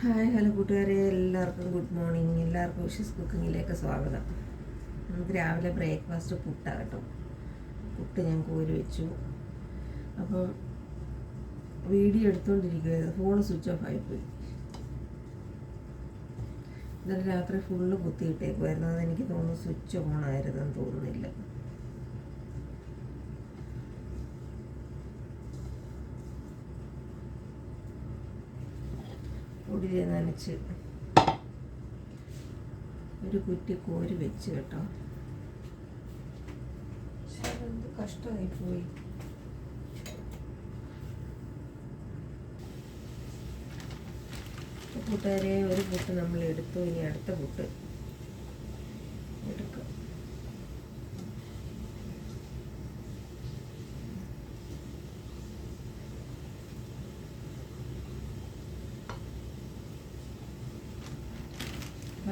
Hi hello കൂട്ടുകാരെ. എല്ലാവർക്കും good morning. എല്ലാവർക്കും വിഷസ് കുക്കിങ്ങിലേക്ക് സ്വാഗതം. നമുക്ക് രാവിലെ ബ്രേക്ക്ഫാസ്റ്റ് പുട്ടാണ് കേട്ടോ. പുട്ട് ഞാൻ കോരി വെച്ചു. അപ്പം വീഡിയോ എടുത്തുകൊണ്ടിരിക്കുകയായിരുന്നു ഫോൺ സ്വിച്ച് ഓഫ് ആയിപ്പോയി. ഇന്നലെ രാത്രി ഫുള്ള് കുത്തിയിട്ടേക്കുമായിരുന്നു അതെനിക്ക് തോന്നുന്നു സ്വിച്ച് ഓൺ ആയിരുന്നെന്ന് തോന്നുന്നില്ല. പൊടിയിൽ നനച്ച് ഒരു കുറ്റി കോരി വെച്ച് കേട്ടോ. കഷ്ടമായി പോയി. കൂട്ടുകാരെ ഒരു പുട്ട് നമ്മൾ എടുത്തു ഇനി അടുത്ത പുട്ട് എടുക്കാം.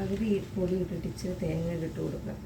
പകുതി പൊടി ഇട്ടിട്ട് ഇച്ചിരി തേങ്ങ ഇട്ട് കൊടുക്കാം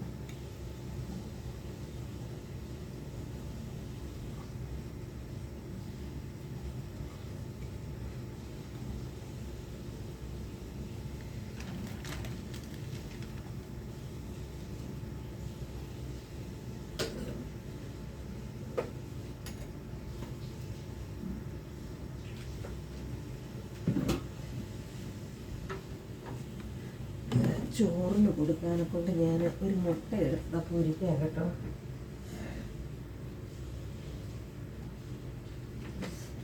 ചോറിന് കൊടുക്കാനെ കൊണ്ട് ഞാൻ ഒരു മുട്ട എടുത്ത പൂരിക്കാം കേട്ടോ.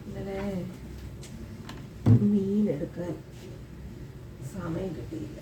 ഇന്നലെ മീൻ എടുക്കാൻ സമയം കിട്ടിയില്ല.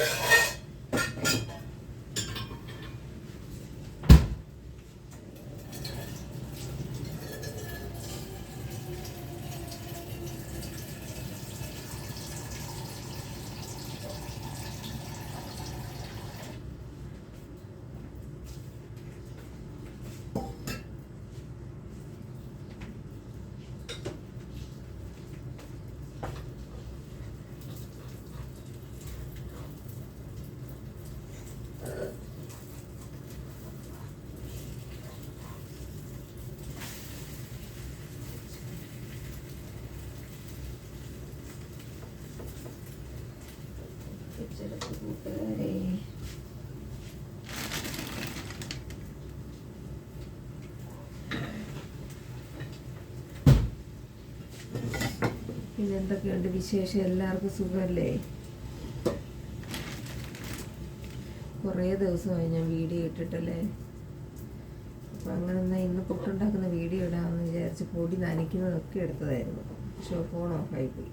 you പിന്നെ എന്തൊക്കെയുണ്ട് വിശേഷം? എല്ലാവർക്കും സുഖമല്ലേ? കുറേ ദിവസമായി ഞാൻ വീഡിയോ ഇട്ടിട്ടല്ലേ? അപ്പം അങ്ങനെ എന്നാൽ ഇന്ന് പുട്ടുണ്ടാക്കുന്ന വീഡിയോ ഇടാമെന്ന് വിചാരിച്ച് പൊടി നനയ്ക്കുന്നതൊക്കെ എടുത്തതായിരുന്നു. പക്ഷേ ഫോൺ ഓഫായിപ്പോയി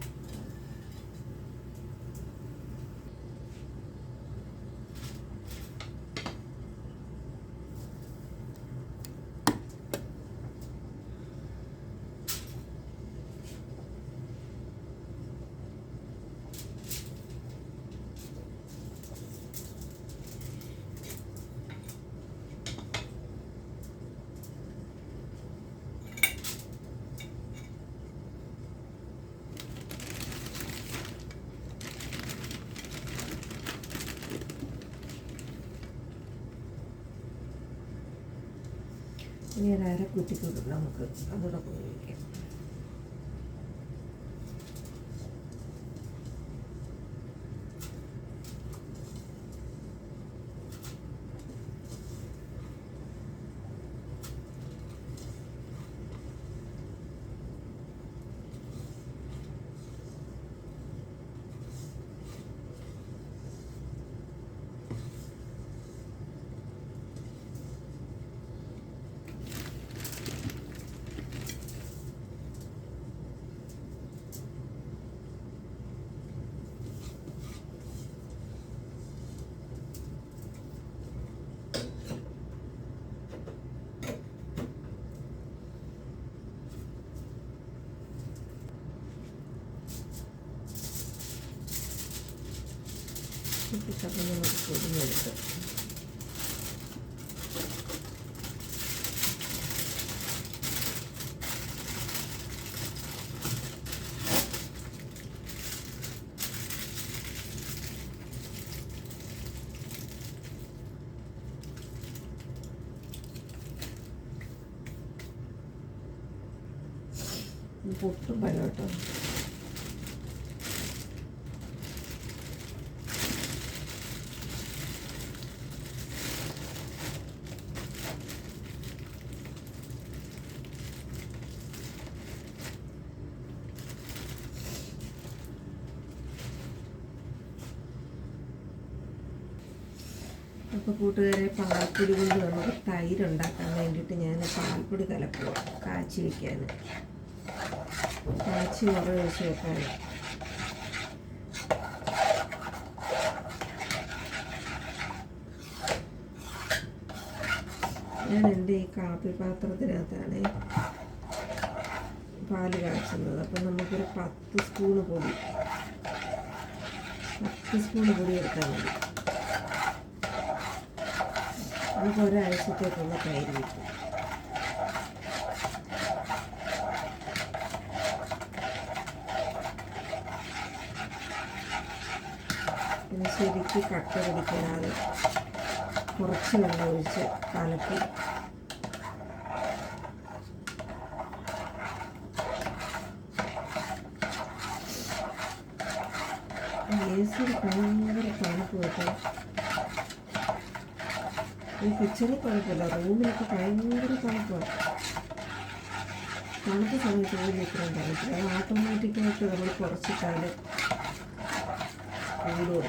ഇനി ഒരു അര നമുക്ക്. അതോടെ ഉപയോഗിക്കാം 魚のこうイメージした。ポット അപ്പോൾ കൂട്ടുകാരെ പാൽപ്പൊടി കൊണ്ട് നമുക്ക് തൈരുണ്ടാക്കാൻ വേണ്ടിയിട്ട് ഞാൻ പാൽപ്പൊടി കലക്കുക കാച്ചി വയ്ക്കാൻ കാച്ചി മുറ ഒഴിച്ച് വെക്കാൻ ഞാൻ എന്റെ ഈ കാപ്പി പാത്രത്തിനകത്താണ് പാൽ കാച്ചുന്നത്. അപ്പം നമുക്കൊരു പത്ത് സ്പൂണ് പൊടി പത്ത് സ്പൂൺ പൊടി എടുത്താൽ മതി. നമുക്ക് ഒരാഴ്ചത്തേക്കുള്ള തൈര് കിട്ടും. പിന്നെ ശരിക്ക് കട്ട പിടിക്കാതെ കുറച്ച് വെള്ളം ഒഴിച്ച് കലക്കി. ഏസിൽ ഭയങ്കര തണുപ്പ് കേട്ടോ. ഈ കിച്ചണിൽ കുഴപ്പമില്ല റൂമിലൊക്കെ ഭയങ്കര തണുപ്പാണ് തണുത്ത സമയത്ത് റൂമിൽ ഇത്രയും തണുപ്പില്ല അത് ഓട്ടോമാറ്റിക്കായിട്ട് നമ്മൾ കുറച്ചിട്ടാൽ കൂടുള്ളൂ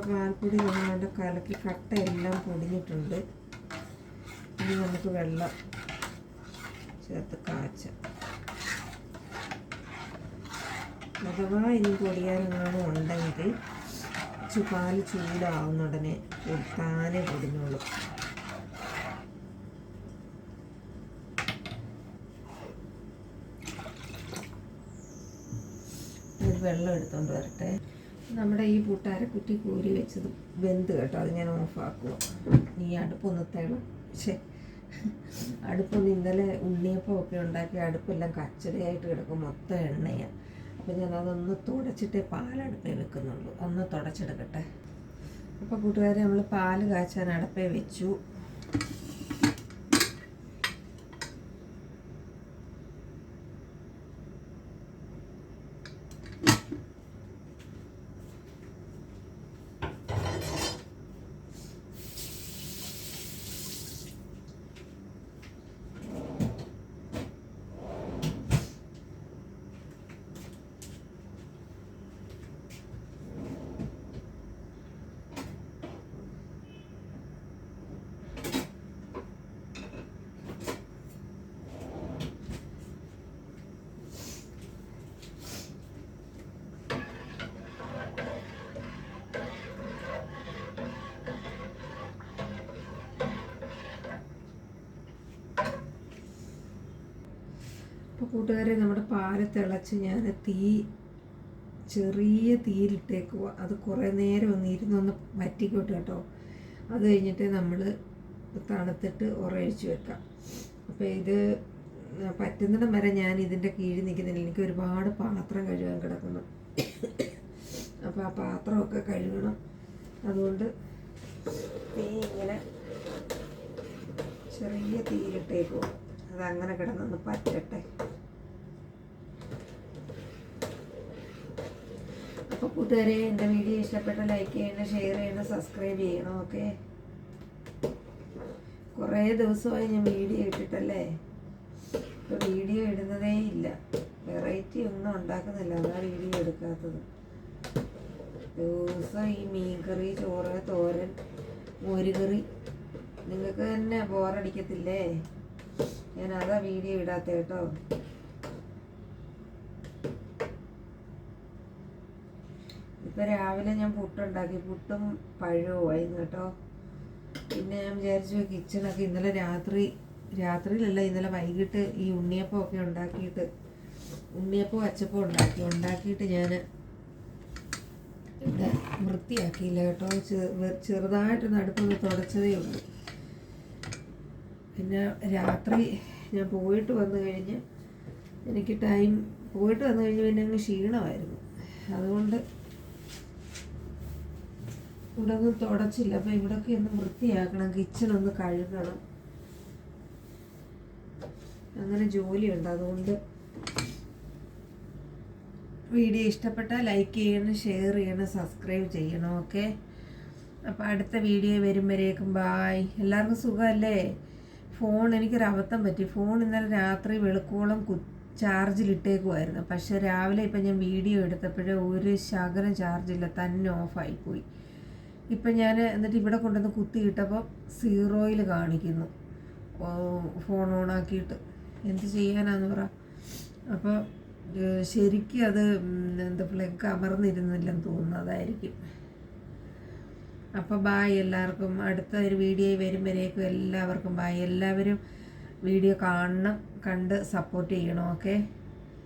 അപ്പോൾ പാൽപ്പൊടി നമ്മളുടെ കലക്കി കട്ട എല്ലാം പൊടിഞ്ഞിട്ടുണ്ട്. ഇനി നമുക്ക് വെള്ളം ചേർത്ത് കാച്ച. അഥവാ ഇനി പൊടിയാനെങ്ങാനും ഉണ്ടെങ്കിൽ പാൽ ചൂടാവുന്ന ഉടനെ താനെ പൊടിഞ്ഞോളും. വെള്ളം എടുത്തോണ്ട് വരട്ടെ. നമ്മുടെ ഈ പൂട്ടാരെ കുറ്റി കോരി വെച്ചത് വെന്ത് കേട്ടോ. അത് ഞാൻ ഓഫാക്കുക നീ അടുപ്പൊന്ന് തേടും പക്ഷേ അടുപ്പൊന്ന് ഇന്നലെ ഉണ്ണിയപ്പം ഒക്കെ ഉണ്ടാക്കി അടുപ്പെല്ലാം കച്ചടയായിട്ട് കിടക്കും. മൊത്തം എണ്ണയാണ് അപ്പം ഞാൻ അതൊന്ന് തുടച്ചിട്ടേ പാലടുപ്പേ വെക്കുന്നുള്ളൂ. ഒന്ന് തുടച്ചെടുക്കട്ടെ. അപ്പോൾ കൂട്ടുകാരെ നമ്മൾ പാൽ കാച്ചാൻ അടുപ്പേ വെച്ചു. കൂട്ടുകാരെ നമ്മുടെ പാൽ തിളച്ച് ഞാൻ തീ ചെറിയ തീയിലിട്ടേക്കുക അത് കുറേ നേരം ഒന്ന് ഇരുന്നൊന്ന് വറ്റിക്കോട്ടെ കേട്ടോ. അത് കഴിഞ്ഞിട്ട് നമ്മൾ തണുത്തിട്ട് ഉറയിച്ച് വെക്കാം. അപ്പോൾ ഇത് പറ്റുന്നിടം വരെ ഞാൻ ഇതിന്റെ കീഴിൽ നിൽക്കുന്നില്ല. എനിക്ക് ഒരുപാട് പാത്രം കഴുകാൻ കിടക്കുന്നു. അപ്പോൾ ആ പാത്രമൊക്കെ കഴുകണം. അതുകൊണ്ട് തീ ഇങ്ങനെ ചെറിയ തീയിലിട്ടേക്കും അത് അങ്ങനെ കിടന്നൊന്ന് പറ്റട്ടെ. അപ്പോൾ കൂട്ടുകാരെ എന്റെ വീഡിയോ ഇഷ്ടപ്പെട്ട ലൈക്ക് ചെയ്യണം ഷെയർ ചെയ്യണം സബ്സ്ക്രൈബ് ചെയ്യണം ഓക്കെ കുറേ ദിവസമായി ഞാൻ വീഡിയോ ഇട്ടിട്ടല്ലേ? ഇപ്പോൾ വീഡിയോ ഇടുന്നതേ ഇല്ല. വെറൈറ്റി ഒന്നും ഉണ്ടാക്കുന്നില്ല. അതാ വീഡിയോ എടുക്കാത്തത്. ദിവസം ഈ മീൻകറി ചോറ് തോരൻ മോരുകറി. നിങ്ങൾക്ക് തന്നെ ബോറടിക്കത്തില്ലേ ഞാൻ അതാ വീഡിയോ ഇടാത്ത കേട്ടോ. ഇപ്പം രാവിലെ ഞാൻ പുട്ടുണ്ടാക്കി. പുട്ടും പഴവുമായിരുന്നു കേട്ടോ. പിന്നെ ഞാൻ വിചാരിച്ചു കിച്ചണൊക്കെ ഇന്നലെ രാത്രി രാത്രിയിലല്ല ഇന്നലെ വൈകിട്ട് ഈ ഉണ്ണിയപ്പം ഒക്കെ ഉണ്ടാക്കിയിട്ട് ഉണ്ണിയപ്പം അച്ചപ്പം ഉണ്ടാക്കി. ഉണ്ടാക്കിയിട്ട് ഞാൻ ഇവിടെ വൃത്തിയാക്കിയില്ല കേട്ടോ. ചെറുതായിട്ട് നടുപ്പൊന്ന് തുടച്ചതേ ഉള്ളൂ. പിന്നെ രാത്രി ഞാൻ പോയിട്ട് വന്നു കഴിഞ്ഞ് എനിക്ക് ടൈം പോയിട്ട് വന്നു കഴിഞ്ഞ് പിന്നെ അങ്ങ് ക്ഷീണമായിരുന്നു. അതുകൊണ്ട് ഇവിടെ ഒന്നും തുടച്ചില്ല. അപ്പോൾ ഇവിടൊക്കെ ഒന്ന് വൃത്തിയാക്കണം. കിച്ചൺ ഒന്ന് കഴുകണം. അങ്ങനെ ജോലിയുണ്ട്. അതുകൊണ്ട് വീഡിയോ ഇഷ്ടപ്പെട്ടാൽ ലൈക്ക് ചെയ്യണം ഷെയർ ചെയ്യണം സബ്സ്ക്രൈബ് ചെയ്യണം. ഓക്കെ? അപ്പോൾ അടുത്ത വീഡിയോ വരുമ്പോഴേക്കും ബായ് എല്ലാവർക്കും സുഖമല്ലേ? ഫോൺ എനിക്കൊരു അബദ്ധം പറ്റി. ഫോൺ ഇന്നലെ രാത്രി വെളുക്കോളം കു ചാർജിലിട്ടേക്കുമായിരുന്നു പക്ഷേ രാവിലെ ഇപ്പം ഞാൻ വീഡിയോ എടുത്തപ്പോഴേ ഒരു ശകലം ചാർജില്ല. തന്നെ ഓഫായിപ്പോയി. ഇപ്പം ഞാൻ എന്നിട്ട് ഇവിടെ കൊണ്ടുവന്ന് കുത്തിയിട്ടപ്പോൾ സീറോയിൽ കാണിക്കുന്നു. ഫോൺ ഓൺ ആക്കിയിട്ട്. എന്ത് ചെയ്യാനാന്ന് പറ. അപ്പോൾ ശരിക്കും അത് എന്താ പ്ലഗ് അമർന്നിരുന്നില്ലെന്ന് തോന്നുന്നു അതായിരിക്കും. അപ്പോൾ ബായ് എല്ലാവർക്കും. അടുത്ത ഒരു വീഡിയോ വരുമ്പോഴേക്കും എല്ലാവർക്കും ബായ് എല്ലാവരും വീഡിയോ കാണണം കണ്ട് സപ്പോർട്ട് ചെയ്യണം ഓക്കെ